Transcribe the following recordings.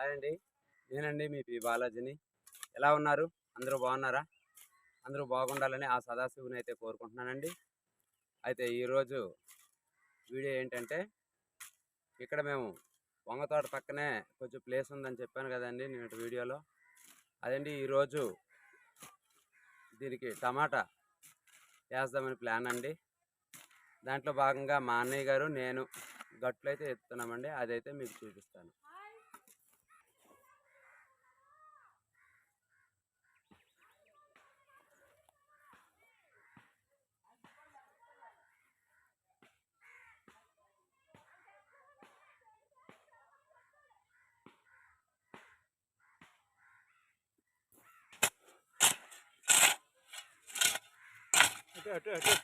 Hi అండి. నేనండి మీ P బాలాజీని. ఎలా ఉన్నారు? అందరూ బాగున్నారా? అందరూ బాగుండాలని ఆ సదాశివుని అయితే కోరుకుంటున్నానండి. అయితే ఈరోజు వీడియో ఏంటంటే ఇక్కడ మేము వంగతోట పక్కనే కొంచెం ప్లేస్ ఉందని చెప్పాను కదండి నేను వీడియోలో. అదండి ఈరోజు దీనికి టమాటా వేస్తామని ప్లాన్ అండి. దాంట్లో భాగంగా మా అన్నయ్య గారు నేను గట్లు అయితే ఎత్తున్నామండి అదైతే మీకు చూపిస్తాను. అటు అటు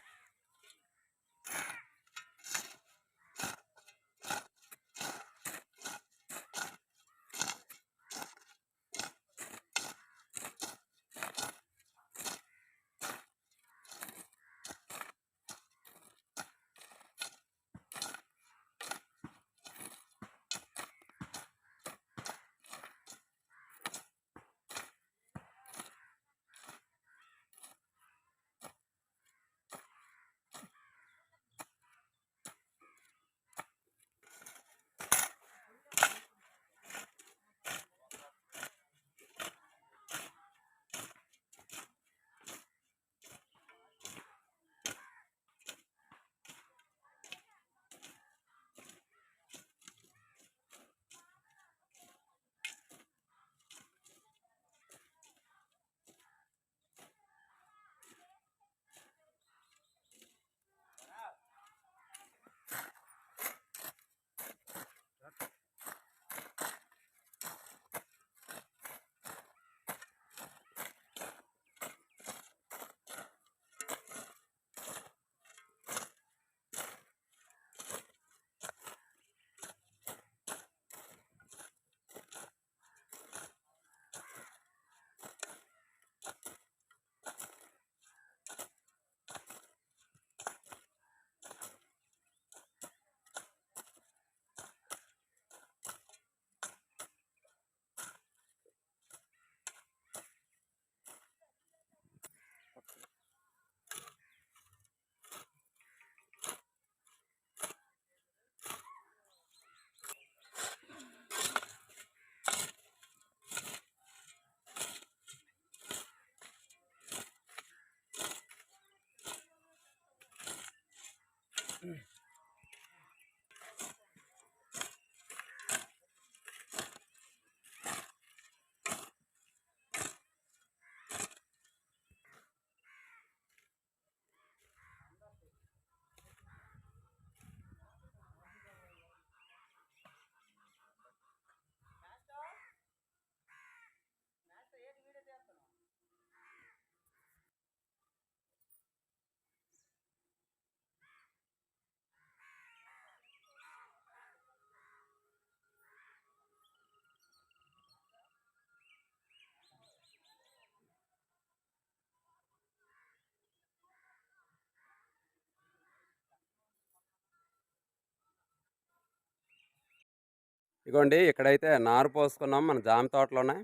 ఇగోండి ఇక్కడైతే నారు పోసుకున్నాం మన జామ తోటలోనే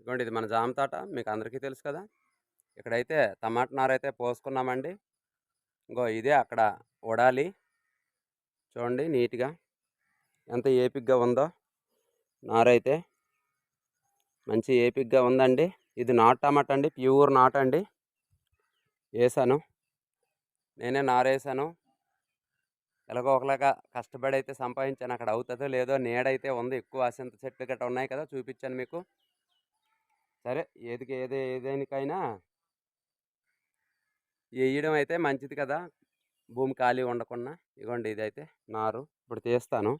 ఇగోండి ఇది మన జామ తోట మీకు అందరికీ తెలుసు కదా. ఇక్కడైతే టమాటా నారు అయితే పోసుకున్నామండి. ఇంకో ఇదే అక్కడ వడాలి చూడండి నీట్గా ఎంత ఏపిగ్గా ఉందో నారైతే మంచి ఏపిగ్గా ఉందండి. ఇది నాటు టమాటా అండి ప్యూర్ నాటు అండి వేసాను నేనే నారేసాను. ఎలాగో ఒకలాగా కష్టపడి అయితే సంపాదించాను. అక్కడ అవుతుందో లేదో నీడైతే ఉంది. ఎక్కువ అసంత చెట్లు గట్రా ఉన్నాయి కదా! చూపించాను మీకు. సరే ఏదికి ఏది ఏదేనికైనా వేయడం అయితే మంచిది కదా! భూమి ఖాళీ ఉండకుండా. ఇగోండి ఇదైతే నారు. ఇప్పుడు తీస్తాను.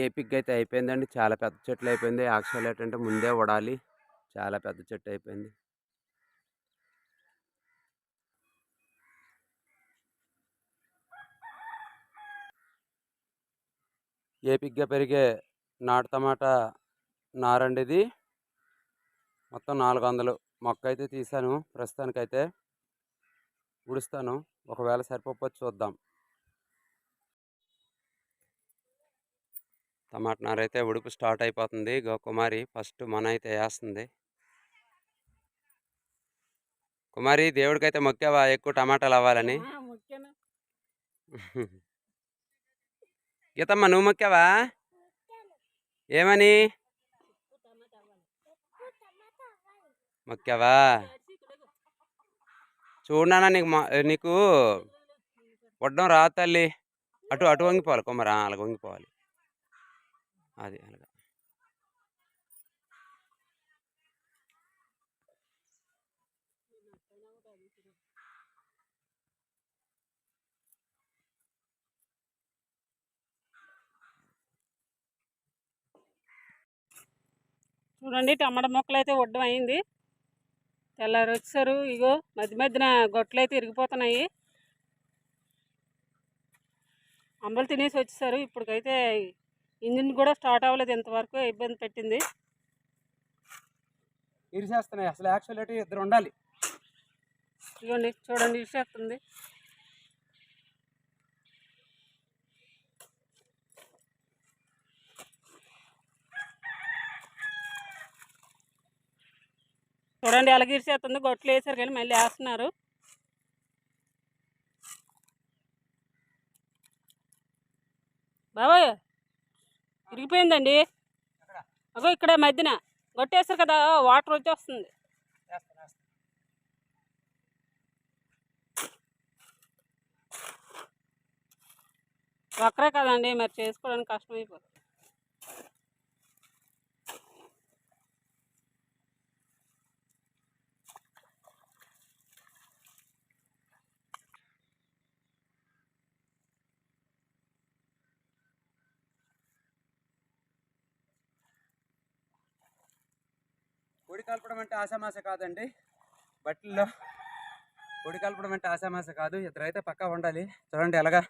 ఏ పిక్ అయితే అయిపోయిందండి. చాలా పెద్ద చెట్లు అయిపోయింది. యాక్చువల్ ఏంటంటే ముందే వడాలి చాలా పెద్ద చెట్టు అయిపోయింది. ఏ పెరిగే నాటు టమాటా నారండి ఇది మొత్తం నాలుగు వందలు మొక్క అయితే తీసాను. ప్రస్తుతానికైతే ఉడుస్తాను. ఒకవేళ సరిపోవచ్చు చూద్దాం. టమాటా నార అయితే ఉడుపు స్టార్ట్ అయిపోతుంది. కుమారి ఫస్ట్ మన అయితే వేస్తుంది కుమారి దేవుడికైతే మొక్కావా? ఎక్కువ టమాటాలు అవ్వాలని? గీతమ్మ నువ్వు మొక్కావా? ఏమని? మొక్కావా? చూడనా నీకు మా- నీకు వడ్డం రా తల్లి. అటు అటు వంగిపోవాలి కుమారి ఆ, అలాగ వంగిపోవాలి. అది అలాగ. చూడండి టమాటా మొక్కలు అయితే వడ్డం అయింది. తెల్లారు వచ్చారు ఇగో మధ్య మధ్యన గొట్లు అయితే ఇరిగిపోతున్నాయి. అంబలు తినేసి వచ్చేసారు ఇప్పటికైతే ఇంజిన్ కూడా స్టార్ట్ అవ్వలేదు ఇంతవరకు ఇబ్బంది పెట్టింది. ఇరిసేస్తున్నాయి అసలు యాక్చువల్ ఇద్దరు ఉండాలి. ఇదిగోండి చూడండి ఇచ్చేస్తుంది చూడండి అలాగే ఇరిసేస్తుంది గొట్లు వేసారు కానీ మళ్ళీ వేస్తున్నారు. బాబాయ్! ఇరిగిపోయిందండి. అగో ఇక్కడ మధ్యన కొట్టేస్తారు కదా వాటర్ వచ్చేస్తుంది. ఒక్కరే కదండి మరి చేసుకోవడానికి కష్టమైపోతుంది. పొడి కలపడం అంటే ఆశామాస కాదండి. బట్టల్లో పొడి కలపడం అంటే ఆశామాస కాదు. ఇద్దరు అయితే పక్కా ఉండాలి. చూడండి ఎలాగా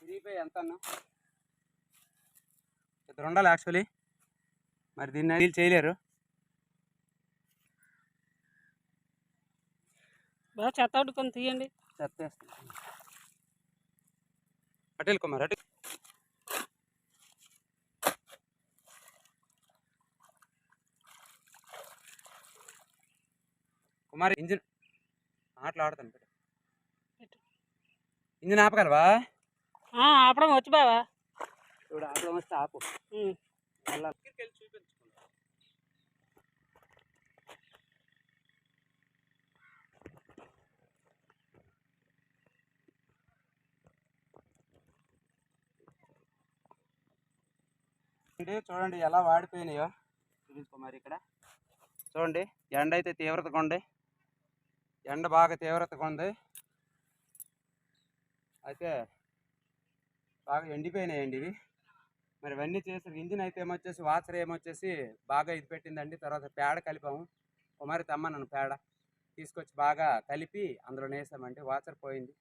తిరిగిపోయి ఎంత అన్నా ఇద్దరు ఉండాలి యాక్చువల్లీ మరి దీన్ని వీళ్ళు చేయలేరు. బాగా చెత్త అడ్డుకొని తీయండి. అటు వెళ్ళి కుమార్ అటు కుమార్ ఇంజిన్ ఆటలు ఆడతాను. ఇంజిన్ ఆపగలవా? ఆపడం వచ్చి బావా. చూడు ఆపడం వస్తే ఆపు. వెళ్ళి చూడండి చూడండి ఎలా వాడిపోయినాయో. చూపించుకో మరి ఇక్కడ. చూడండి ఎండ అయితే తీవ్రతగా ఉంది. ఎండ బాగా తీవ్రతగా ఉంది. అయితే బాగా ఎండిపోయినాయండి ఇవి. మరి ఇవన్నీ చేసిన ఇంజిన్ అయితే ఏమొచ్చేసి వాచర్ ఏమొచ్చేసి బాగా ఇది పెట్టిందండి. తర్వాత పేడ కలిపాము. కుమారి తమ్మ నన్ను పేడ. తీసుకొచ్చి బాగా కలిపి అందులో వేసామండి వాచర్ పోయింది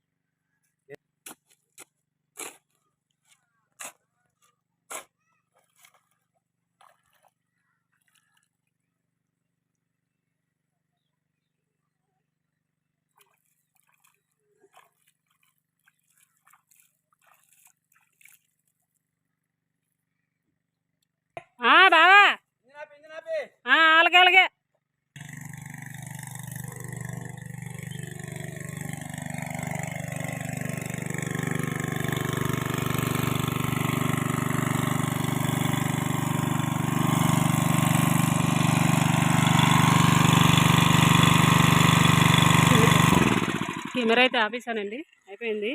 ఆ, బావా ఇంజిన్ ఆపి ఇంజిన్ ఆపి ఆ, అలాగే అలాగే మీరైతే అయితే ఆపేసానండి అయిపోయింది.